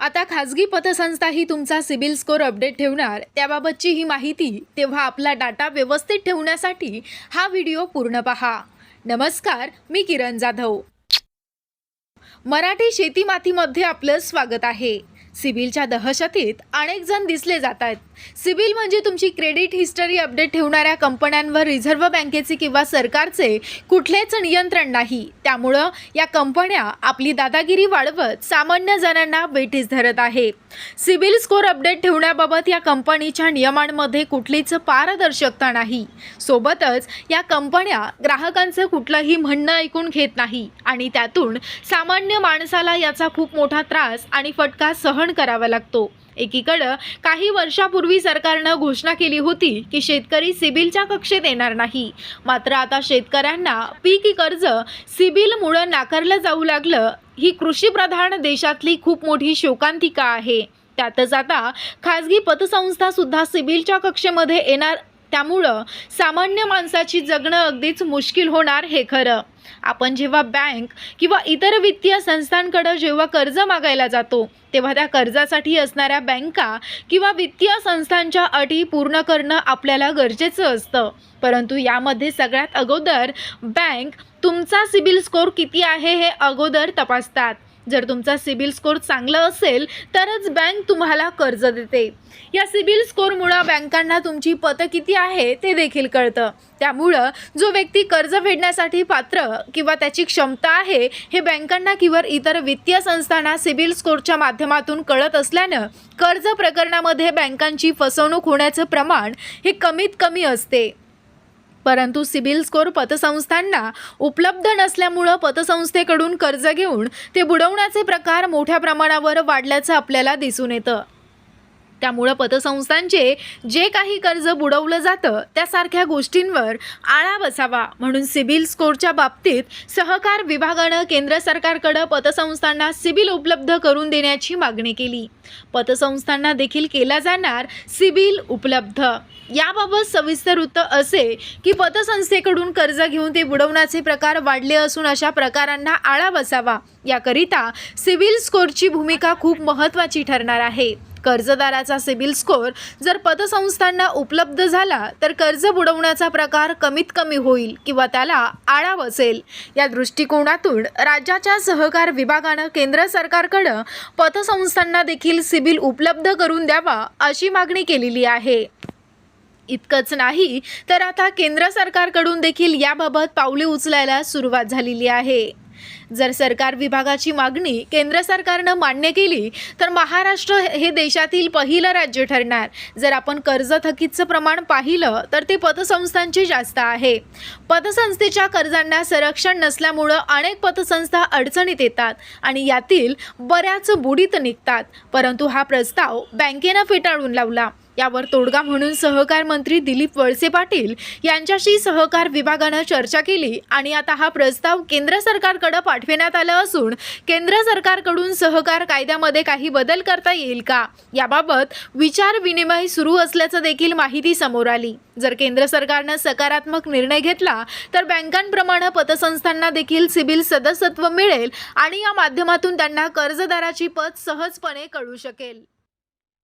आता खाजगी पतसंस्था ही तुमचा सिबिल स्कोअर अपडेट ठेवणार त्याबाबतची ही माहिती तेव्हा आपला डाटा व्यवस्थित ठेवण्यासाठी हा व्हिडिओ पूर्ण पहा. नमस्कार मी किरण जाधव. मराठी शेती मातीमध्ये आपलं स्वागत आहे. सिबिलच्या दहशतीत अनेक जण दिसले जात आहेत सिबिल म्हणजे तुमची क्रेडिट हिस्टरी अपडेट ठेवणाऱ्या कंपन्यांवर रिझर्व्ह बँकेचे किंवा सरकारचे कुठलेच नियंत्रण नाही. त्यामुळं या कंपन्या आपली दादागिरी वाढवत सामान्य जणांना वेठीस धरत आहे. सिबिल स्कोअर अपडेट ठेवण्याबाबत या कंपनीच्या नियमांमध्ये कुठलीच पारदर्शकता नाही. सोबतच या कंपन्या ग्राहकांचं कुठलंही म्हणणं ऐकून घेत नाही आणि त्यातून सामान्य माणसाला याचा खूप मोठा त्रास आणि फटका सहन करावा लागतो. एकीकडं काही वर्षापूर्वी सरकारनं घोषणा केली होती की शेतकरी सिबिलच्या कक्षेत येणार नाही. मात्र आता शेतकऱ्यांना पीक कर्ज सिबिलमुळं नाकारलं जाऊ लागलं. ही कृषीप्रधान देशातली खूप मोठी शोकांतिका आहे. त्यातच आता खाजगी पतसंस्था सुद्धा सिबिलच्या कक्षेमध्ये येणार त्यामुळं सामान्य माणसाची जगणं अगदीच मुश्किल होणार हे खरं. आपण जेव्हा बँक किंवा इतर वित्तीय संस्थांकडं जेव्हा कर्ज मागायला जातो तेव्हा त्या कर्जासाठी असणाऱ्या बँका किंवा वित्तीय संस्थांच्या अटी पूर्ण करणं आपल्याला गरजेचं असतं. परंतु यामध्ये सगळ्यात अगोदर बँक तुमचा सिबिल स्कोअर किती आहे हे अगोदर तपासतात. जर तुमचा सिबिल स्कोअर चांगलं असेल तरच बँक तुम्हाला कर्ज देते. या सिबिल स्कोअरमुळं बँकांना तुमची पतं किती आहे ते देखील कळतं. त्यामुळं जो व्यक्ती कर्ज फेडण्यासाठी पात्र किंवा त्याची क्षमता आहे हे बँकांना किंवा इतर वित्तीय संस्थांना सिबिल स्कोअरच्या माध्यमातून कळत असल्यानं कर्ज प्रकरणामध्ये बँकांची फसवणूक होण्याचं प्रमाण हे कमीत कमी असते. परंतु सिबिल स्कोअर पतसंस्थांना उपलब्ध नसल्यामुळं पतसंस्थेकडून कर्ज घेऊन ते बुडवण्याचे प्रकार मोठ्या प्रमाणावर वाढल्याचं आपल्याला दिसून येतं. त्यामुळं पतसंस्थांचे जे काही कर्ज बुडवलं जातं त्यासारख्या गोष्टींवर आळा बसावा म्हणून सिबिल स्कोअरच्या बाबतीत सहकार विभागानं केंद्र सरकारकडं पतसंस्थांना सिबिल उपलब्ध करून देण्याची मागणी केली. पतसंस्थांना देखील केला जाणार सिबिल उपलब्ध. याबाबत सविस्तर वृत्त असे की पतसंस्थेकडून कर्ज घेऊन ते बुडवण्याचे प्रकार वाढले असून अशा प्रकारांना आळा बसावा याकरिता सिबिल स्कोअरची भूमिका खूप महत्त्वाची ठरणार आहे. कर्जदाराचा सिबिल स्कोअर जर पतसंस्थांना उपलब्ध झाला तर कर्ज बुडवण्याचा प्रकार कमीत कमी होईल किंवा त्याला आळा बसेल. या दृष्टिकोनातून राज्याच्या सहकार विभागानं केंद्र सरकारकडं पतसंस्थांना देखील सिबिल उपलब्ध करून द्यावा अशी मागणी केलेली आहे. इतकंच नाही तर आता केंद्र सरकारकडून देखील याबाबत पावले उचलायला सुरुवात झालेली आहे. जर सरकार विभागाची मागणी केंद्र सरकारनं मान्य केली तर महाराष्ट्र हे देशातील पहिलं राज्य ठरणार. जर आपण कर्ज थकीतचं प्रमाण पाहिलं तर ते पतसंस्थांची जास्त आहे. पतसंस्थेच्या कर्जांना संरक्षण नसल्यामुळं अनेक पतसंस्था अडचणीत येतात आणि यातील बऱ्याच बुडीत निघतात. परंतु हा प्रस्ताव बँकेनं फेटाळून लावला. यावर तोडगा म्हणून सहकार मंत्री दिलीप वळसे पाटील यांच्याशी सहकार विभागानं चर्चा केली आणि आता हा प्रस्ताव केंद्र सरकारकडे पाठविण्यात आला असून केंद्र सरकारकडून सहकार कायद्यामध्ये काही बदल करता येईल का? याबाबत विचार विनिमय सुरू असल्याचं देखील माहिती समोर आली. जर केंद्र सरकारनं सकारात्मक निर्णय घेतला तर बँकांप्रमाणे पतसंस्थांना देखील सिबिल सदस्यत्व मिळेल आणि या माध्यमातून त्यांना कर्जदाराची पत सहजपणे कळू शकेल.